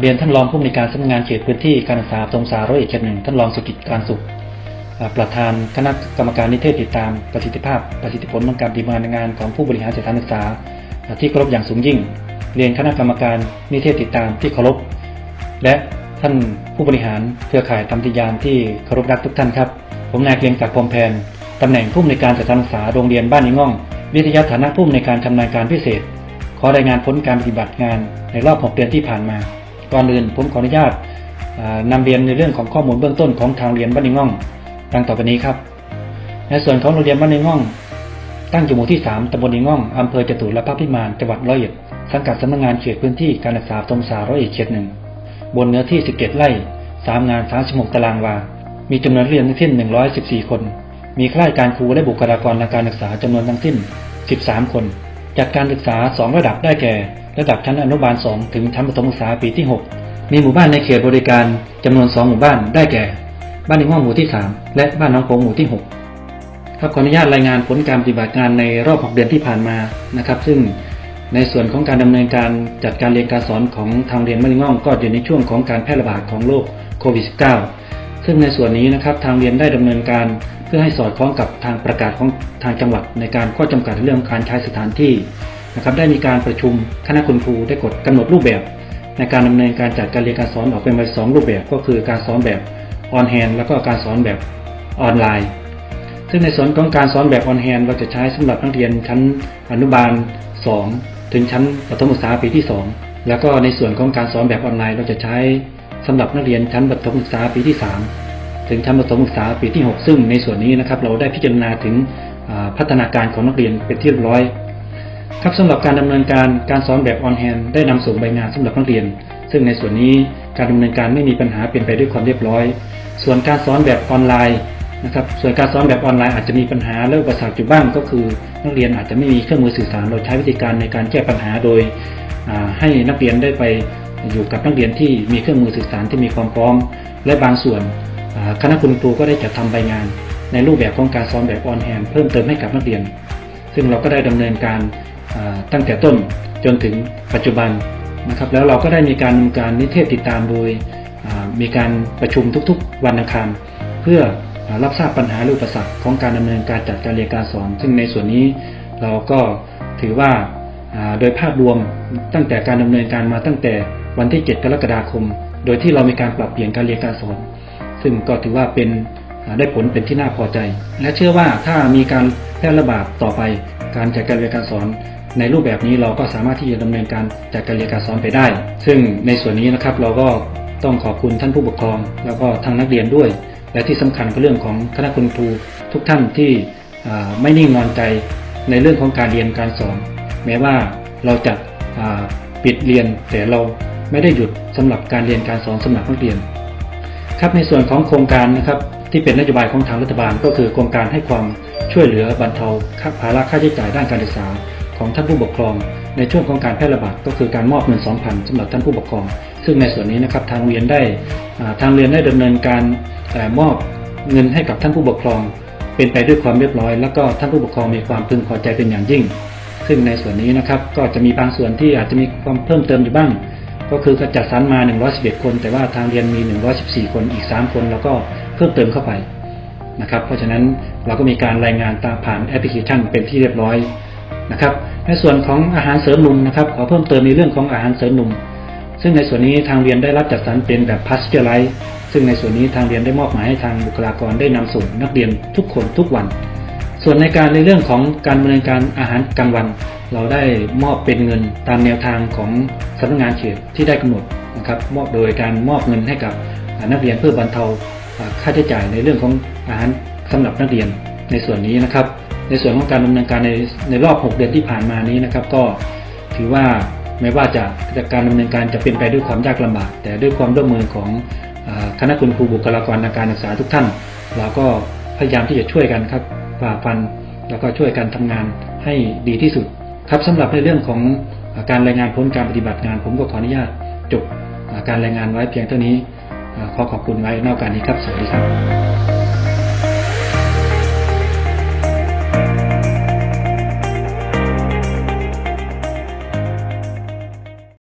เรียนท่านรองผู้อำนวยการสำนักงานเขตพื้นที่การศึกษาตรงสาร้อยเอกเขตหนึ่งท่านรองสุกิจการสุข ประธานคณะกรรมการนิเทศติดตามประสิทธิภาพประสิทธิผลของการปฏิบัติงานของผู้บริหารสถานศึกษา ที่เคารพอย่างสูงยิ่ง เรียนคณะกรรมการนิเทศติดตามที่เคารพ และท่านผู้บริหารเครือข่ายธรรมติยานที่เคารพรักทุกท่านครับ ผมนายเกรียงศักดิ์พรมแพนตำแหน่งผู้อำนวยการสถานศึกษาโรงเรียนบ้านนิง่อง วิทยาฐานะผู้อำนวยการชำนาญการพิเศษ ขอรายงานผลการปฏิบัติงานในรอบ 6 เดือนที่ผ่านมา ก่อนอื่นผมขออนุญาตอ่านำเรียนในเรื่องของข้อมูลเบื้องต้นของทางเรียนบ้านนิง่องดังต่อไปนี้ครับ ในส่วนของโรงเรียนบ้านนิง่อง ตั้งอยู่หมู่ที่ 3ตำบลนิง่องอำเภอจตุรพักพิมานจังหวัดร้อยเอ็ดสังกัดสำนักงานเขตพื้นที่การศึกษาตรงสาร้อยเอ็ดเขตหนึ่งบนเนื้อที่ 17 ไร่ 3 งาน 36 ตารางวา มีจำนวนเรียนทั้งสิ้น 114 คน มีข้าราชการครูและบุคลากรทางการศึกษาจำนวนทั้งสิ้น 13 คน จัดการศึกษา 2 ระดับได้แก่ ระดับชั้นอนุบาล 2 ถึงชั้นประถมศึกษาปีที่ 6 มีหมู่บ้านในเขตบริการจำนวน 2 หมู่บ้านได้แก่ บ้านในห้องหมู่ที่ 3 และบ้านน้องโขงหมู่ที่ 6 ครับขออนุญาตรายงานผลการปฏิบัติงานในรอบ 6 เดือนที่ผ่านมานะครับ ซึ่งในส่วนของการดำเนินการจัดการเรียนการสอนของทางเรียนมะลิง่องก็อยู่ในช่วงของการแพร่ระบาดของโรคโควิด -19 ซึ่งในส่วนนี้นะครับทางเรียนได้ดำเนินการเพื่อให้สอดคล้องกับทางประกาศของทางจังหวัด ในการข้อจำกัดเรื่องการใช้สถานที่ นะครับได้มีการประชุมคณะคุณครูได้กฎกำหนดรูปแบบ ในการดำเนินการจัดการเรียนการสอนออกเป็นไปสองรูปแบบ ก็คือการสอนแบบออนแฮนแล้วก็การสอนแบบออนไลน์ ซึ่งในส่วนของการสอนแบบออนแฮนเราจะใช้สำหรับนักเรียนชั้นอนุบาล 2 ถึงชั้นประถมศึกษาปีที่ 2 แล้วก็ในส่วนของการสอนแบบออนไลน์เราจะใช้สำหรับนักเรียนชั้นประถมศึกษาปีที่ 3 ถึงชั้นประถมศึกษาปีที่ 6 ซึ่งในส่วนนี้นะครับเราได้พิจารณาถึงพัฒนาการของนักเรียนเป็นที่เรียบร้อย ครับสำหรับการดำเนินการการสอนแบบออนแฮนได้นำส่งใบงานสำหรับนักเรียน ซึ่งในส่วนนี้การดำเนินการไม่มีปัญหาเป็นไปด้วยความเรียบร้อย ส่วนการสอนแบบออนไลน์นะครับส่วนการสอนแบบออนไลน์อาจจะมีปัญหาและอุปสรรคอยู่บ้างก็คือ นักเรียนอาจจะไม่มีเครื่องมือสื่อสารเราใช้วิธีการในการแก้ปัญหาโดยให้นักเรียนได้ไปอยู่กับนักเรียนที่มีเครื่องมือสื่อสารที่มีความพร้อม และบางส่วนคณะคุณครูก็ได้จัดทำใบงาน ในรูปแบบของการสอนแบบออนแฮนเพิ่มเติมให้กับนักเรียน ซึ่งเราก็ได้ดำเนินการ ตั้งแต่ต้นจนถึงปัจจุบันนะครับแล้วเราก็ได้มีการดำเนินการนิเทศติดตามโดยมีการประชุมทุกๆ วันอังคารเพื่ออรับทราบปัญหาหรืออุปสรรคของการดำเนินการจัดการเรียนการสอน ซึ่งในส่วนนี้เราก็ถือว่าโดยภาพรวมตั้งแต่การดำเนินการมาตั้งแต่วันที่ 7 กรกฎาคม โดยที่เรามีการปรับเปลี่ยนการเรียนการสอน ซึ่งก็ถือว่าเป็นได้ผลเป็นที่น่าพอใจ และเชื่อว่าถ้ามีการแพร่ระบาดต่อไป การจัดการเรียนการสอน ในรูปแบบนี้เราก็สามารถที่จะดำเนินการจัดการเรียนการสอนไปได้ ซึ่งในส่วนนี้นะครับเราก็ต้องขอบคุณท่านผู้ปกครอง แล้วก็ทางนักเรียนด้วย และที่สำคัญก็เรื่องของคณะคุณครูทุกท่านที่ไม่นิ่งนอนใจในเรื่องของการเรียนการสอน แม้ว่าเราจะปิดเรียนแต่เราไม่ได้หยุดสำหรับการเรียนการสอนสำหรับนักเรียน ครับในส่วนของโครงการนะครับที่เป็นนโยบายของทางรัฐบาล ก็คือโครงการให้ความช่วยเหลือบรรเทาค่าภาระค่าใช้จ่ายด้านการศึกษา ของท่านผู้ปกครอง ในช่วงของการแพร่ระบาดก็คือการมอบเงิน 2,000สำหรับท่านผู้ปกครอง ซึ่งในส่วนนี้นะครับทางเรียนได้ทางเรียนได้ดำเนินการมอบเงินให้กับท่านผู้ปกครอง เป็นไปด้วยความเรียบร้อย แล้วก็ท่านผู้ปกครองมีความพึงพอใจเป็นอย่างยิ่ง ซึ่งในส่วนนี้นะครับก็จะมีบางส่วนที่อาจจะมีความเพิ่มเติมอยู่บ้าง ก็คือก็จัดสรรมา 111 คน แต่ว่าทางเรียนมี 114 คนอีก 3 คน แล้วก็เพิ่มเติมเข้าไปนะครับเพราะฉะนั้นเราก็มีการรายงานตามผ่านแอปพลิเคชันเป็นที่เรียบร้อย นะครับ ในส่วนของอาหารเสริมนมนะครับ ขอเพิ่มเติมในเรื่องของอาหารเสริมนมซึ่งในส่วนนี้ทางเรียนได้รับจัดสรรเป็นแบบพัสเจอร์ไลท์ซึ่งในส่วนนี้ทางเรียนได้มอบหมายให้ทางบุคลากรได้นำส่งนักเรียนทุกคนทุกวัน ส่วนในการในเรื่องของการดำเนินการอาหารกลางวัน เราได้มอบเป็นเงินตามแนวทางของสำนักงานเขตที่ได้กำหนดนะครับมอบโดยการมอบเงินให้กับนักเรียนเพื่อบรรเทาค่าใช้จ่ายในเรื่องของอาหารสำหรับนักเรียนในส่วนนี้นะครับ ในส่วนของการดำเนินการในในรอบ 6 เดือนที่ผ่านมานี้นะครับ ก็ถือว่าไม่ว่าจะการดำเนินการจะเป็นไปด้วยความยากลำบาก แต่ด้วยความร่วมมือของคณะคุณครูบุคลากรทางการศึกษาทุกท่าน เราก็พยายามที่จะช่วยกันครับฝ่าฟัน แล้วก็ช่วยกันทำงานให้ดีที่สุด ครับสำหรับในเรื่องของการรายงานผลการปฏิบัติงาน ผมก็ขออนุญาตจบการรายงานไว้เพียงเท่านี้ขอขอบคุณไว้ในโอกาสนี้ครับ สวัสดีครับ